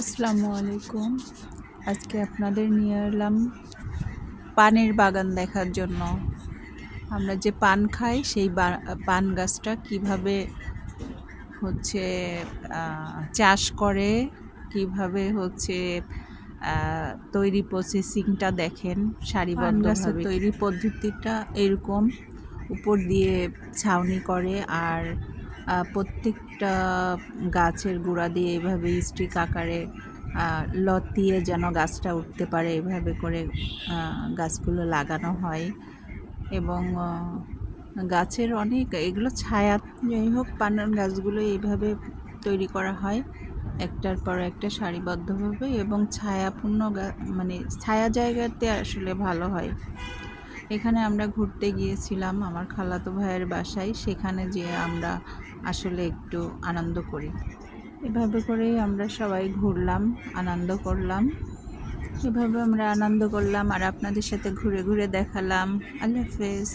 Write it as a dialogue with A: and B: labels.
A: আসসালামু আলাইকুম। আজকে আপনাদের নিয়ে এলাম পানের বাগান দেখার জন্য। আমরা যে পান খাই, সেই পান গাছটা কীভাবে হচ্ছে চাষ করে, কীভাবে হচ্ছে তৈরি প্রসেসিংটা দেখেন, সারিবদ্ধভাবে। তৈরি পদ্ধতিটা এরকম। উপর দিয়ে ছাউনি করে, আর প্রত্যেকটা গাছের গোড়া দিয়ে এভাবে স্টিক আকারে লতিয়ে যেন গাছটা উঠতে পারে, এভাবে করে গাছগুলো লাগানো হয়। এবং গাছের অনেক, এগুলো ছায়া যাই হোক, পানার গাছগুলো এইভাবে তৈরি করা হয়। একটার পর একটা সারিবদ্ধভাবে এবং ছায়াপূর্ণ মানে ছায়া জায়গাতে আসলে ভালো হয়। এখানে আমরা ঘুরতে গিয়েছিলাম আমার খালাতো ভাইয়ের বাসায়। সেখানে যেয়ে আমরা আসলে একটু আনন্দ করি। এভাবে করেই আমরা সবাই ঘুরলাম, আনন্দ করলাম। এভাবে আমরা আনন্দ করলাম আর আপনাদের সাথে ঘুরে ঘুরে দেখালাম। আল্লাহ হাফেজ।